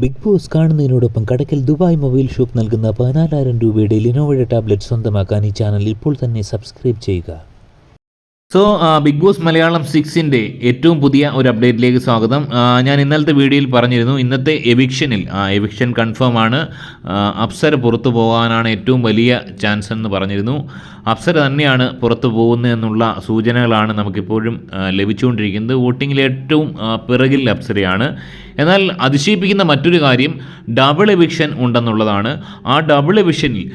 Big Boss കാണുന്നതിനോടൊപ്പം Kadakkal Dubai mobile shop നൽകുന്ന പതിനാലായിരം രൂപയുടെ ലിനോവയുടെ ടാബ്ലറ്റ് സ്വന്തമാക്കാൻ ഈ ചാനൽ ഇപ്പോൾ തന്നെ സബ്സ്ക്രൈബ് ചെയ്യുക. സോ ബിഗ് ബോസ് മലയാളം സിക്സിന്റെ ഏറ്റവും പുതിയ ഒരു അപ്ഡേറ്റിലേക്ക് സ്വാഗതം. ഞാൻ ഇന്നലത്തെ വീഡിയോയിൽ പറഞ്ഞിരുന്നു ഇന്നത്തെ എവിക്ഷനിൽ എവിക്ഷൻ കൺഫേം ആണ്. അപ്സര പുറത്തു പോകാനാണ് ഏറ്റവും വലിയ ചാൻസ് എന്ന് പറഞ്ഞിരുന്നു. അപ്സര തന്നെയാണ് പുറത്തു പോകുന്നതെന്നുള്ള സൂചനകളാണ് നമുക്കിപ്പോഴും ലഭിച്ചുകൊണ്ടിരിക്കുന്നത്. വോട്ടിങ്ങിൽ ഏറ്റവും പിറകിൽ അപ്സരയാണ്. എന്നാൽ അതിശയിപ്പിക്കുന്ന മറ്റൊരു കാര്യം ഡബിൾ എവിക്ഷൻ ഉണ്ടെന്നുള്ളതാണ്. ആ ഡബിൾ എവിക്ഷനിൽ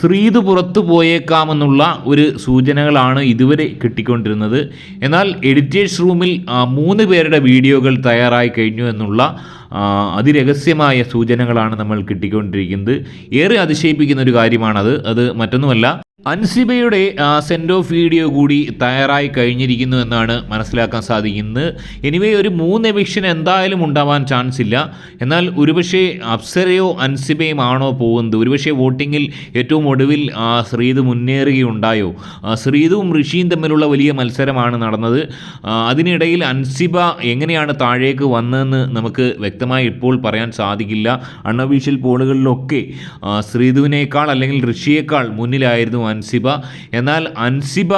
ശ്രീത് പുറത്തു പോയേക്കാമെന്നുള്ള ഒരു സൂചനകളാണ് ഇതുവരെ കിട്ടിക്കൊണ്ടിരുന്നത്. എന്നാൽ എഡിറ്റേഴ്സ് റൂമിൽ മൂന്ന് പേരുടെ വീഡിയോകൾ തയ്യാറായി കഴിഞ്ഞു എന്നുള്ള അതിരഹസ്യമായ സൂചനകളാണ് നമ്മൾ കിട്ടിക്കൊണ്ടിരിക്കുന്നത്. ഏറെ അതിശയിപ്പിക്കുന്ന ഒരു കാര്യമാണത്. അത് മറ്റൊന്നുമല്ല അൻസിബയുടെ സെൻഡ് ഓഫ് വീഡിയോ കൂടി തയ്യാറായി കഴിഞ്ഞിരിക്കുന്നു എന്നാണ് മനസ്സിലാക്കാൻ സാധിക്കുന്നത്. എനിവേ ഒരു മൂന്ന് എവിക്ഷൻ എന്തായാലും ഉണ്ടാവാൻ ചാൻസ് ഇല്ല എന്നാൽ ഒരുപക്ഷെ അപ്സരയോ അൻസിബയും ആണോ പോകുന്നത്? ഒരുപക്ഷെ വോട്ടിങ്ങിൽ ഏറ്റവും ഒടുവിൽ ശ്രീത് മുന്നേറുകയുണ്ടായോ? ശ്രീതും ഋഷിയും തമ്മിലുള്ള വലിയ മത്സരമാണ് നടന്നത്. അതിനിടയിൽ അൻസിബ എങ്ങനെയാണ് താഴേക്ക് വന്നതെന്ന് നമുക്ക് വ്യക്തമായി ഇപ്പോൾ പറയാൻ സാധിക്കില്ല. അൺഒഫീഷ്യൽ പോളുകളിലൊക്കെ ശ്രീധുവിനേക്കാൾ അല്ലെങ്കിൽ ഋഷിയേക്കാൾ മുന്നിലായിരുന്നു അൻസിബ. എന്നാൽ അൻസിബ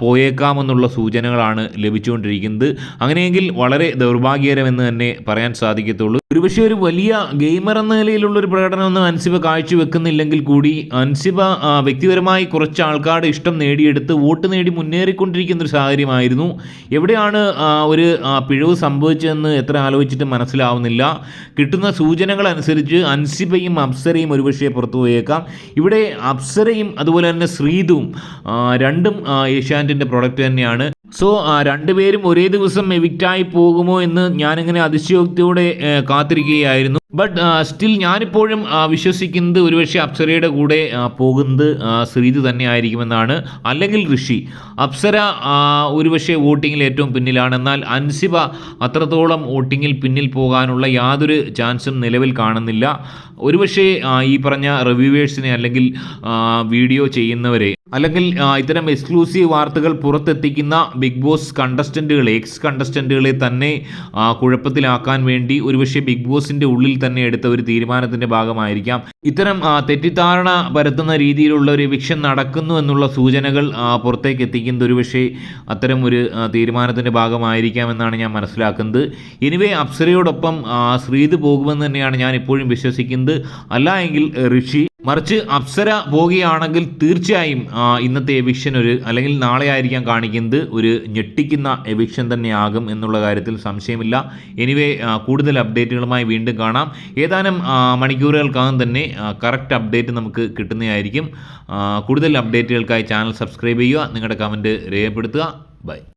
പോയേക്കാമെന്നുള്ള സൂചനകളാണ് ലഭിച്ചുകൊണ്ടിരിക്കുന്നത്. അങ്ങനെയെങ്കിൽ വളരെ ദൗർഭാഗ്യകരമെന്ന് തന്നെ പറയാൻ സാധിക്കത്തുള്ളൂ. ഒരുപക്ഷെ ഒരു വലിയ ഗെയിമർ എന്ന നിലയിലുള്ള ഒരു പ്രകടനമൊന്നും അൻസിബ കാഴ്ചവെക്കുന്നില്ലെങ്കിൽ കൂടി അൻസിബ വ്യക്തിപരമായി കുറച്ച് ആൾക്കാരുടെ ഇഷ്ടം നേടിയെടുത്ത് വോട്ട് നേടി മുന്നേറിക്കൊണ്ടിരിക്കുന്ന ഒരു സാഹചര്യമായിരുന്നു. എവിടെയാണ് ഒരു പിഴവ് സംഭവിച്ചതെന്ന് എത്ര ആലോചിച്ചിട്ട് മനസ്സിലാവുന്നില്ല. കിട്ടുന്ന സൂചനകൾ അനുസരിച്ച് അൻസിബയും അപ്സരയും ഒരുപക്ഷെ പുറത്തു പോയേക്കാം. ഇവിടെ അപ്സരയും അതുപോലെ തന്നെ ശ്രീതും രണ്ടും ഏഷ്യാനെറ്റിന്റെ പ്രൊഡക്റ്റ് തന്നെയാണ്. സോ രണ്ടുപേരും ഒരേ ദിവസം എവിക്റ്റായി പോകുമോ എന്ന് ഞാനിങ്ങനെ അതിശയോക്തിയോടെ കാത്തിരിക്കുകയായിരുന്നു. ബട്ട് സ്റ്റിൽ ഞാനിപ്പോഴും ആ, വിശ്വസിക്കുന്നത് ഒരുപക്ഷെ അപ്സരയുടെ കൂടെ പോകുന്നത് ശ്രീതു തന്നെ ആയിരിക്കുമെന്നാണ്. അല്ലെങ്കിൽ ഋഷി. അപ്സര ഒരുപക്ഷെ വോട്ടിങ്ങിൽ ഏറ്റവും പിന്നിലാണ്. എന്നാൽ അൻസിബ അത്രത്തോളം വോട്ടിങ്ങിൽ പിന്നിൽ പോകാനുള്ള യാതൊരു ചാൻസും നിലവിൽ കാണുന്നില്ല. ഒരുപക്ഷെ ഈ പറഞ്ഞ റിവ്യൂവേഴ്സിനെ അല്ലെങ്കിൽ വീഡിയോ ചെയ്യുന്നവരെ അല്ലെങ്കിൽ ഇത്തരം എക്സ്ക്ലൂസീവ് വാർത്തകൾ പുറത്തെത്തിക്കുന്ന ബിഗ് ബോസ് കണ്ടസ്റ്റന്റുകളെ എക്സ് കണ്ടസ്റ്റന്റുകളെ തന്നെ കുഴപ്പത്തിലാക്കാൻ വേണ്ടി ഒരുപക്ഷെ ബിഗ് ബോസിന്റെ ഉള്ളിൽ തന്നെ എടുത്ത ഒരു തീരുമാനത്തിന്റെ ഭാഗമായിരിക്കാം. ഇത്തരം തെറ്റിദ്ധാരണ പരത്തുന്ന രീതിയിലുള്ള ഒരു എവിക്ഷൻ നടക്കുന്നു എന്നുള്ള സൂചനകൾ പുറത്തേക്ക് എത്തിക്കുന്നത് ഒരുപക്ഷെ അത്തരം ഒരു തീരുമാനത്തിന്റെ ഭാഗമായിരിക്കാം എന്നാണ് ഞാൻ മനസ്സിലാക്കുന്നത്. എനിവേ അപ്സരയോടൊപ്പം ശ്രീത് പോകുമെന്ന് തന്നെയാണ് ഞാൻ ഇപ്പോഴും വിശ്വസിക്കുന്നത്. അല്ല എങ്കിൽ ഋഷി മറിച്ച് അപ്സര പോവുകയാണെങ്കിൽ തീർച്ചയായും ഇന്നത്തെ എവിക്ഷൻ ഒരു അല്ലെങ്കിൽ നാളെ ആയിരിക്കാം കാണിക്കുന്നത് ഒരു ഞെട്ടിക്കുന്ന എവിക്ഷൻ തന്നെയാകും എന്നുള്ള കാര്യത്തിൽ സംശയമില്ല. എനിവേ കൂടുതൽ അപ്ഡേറ്റുകളുമായി വീണ്ടും കാണാം. ഏതാനും മണിക്കൂറുകൾക്കകം തന്നെ കറക്റ്റ് അപ്ഡേറ്റ് നമുക്ക് കിട്ടുന്നതായിരിക്കും. കൂടുതൽ അപ്ഡേറ്റുകൾക്കായി ചാനൽ സബ്സ്ക്രൈബ് ചെയ്യുക നിങ്ങളുടെ കമന്റ് രേഖപ്പെടുത്തുക. ബൈ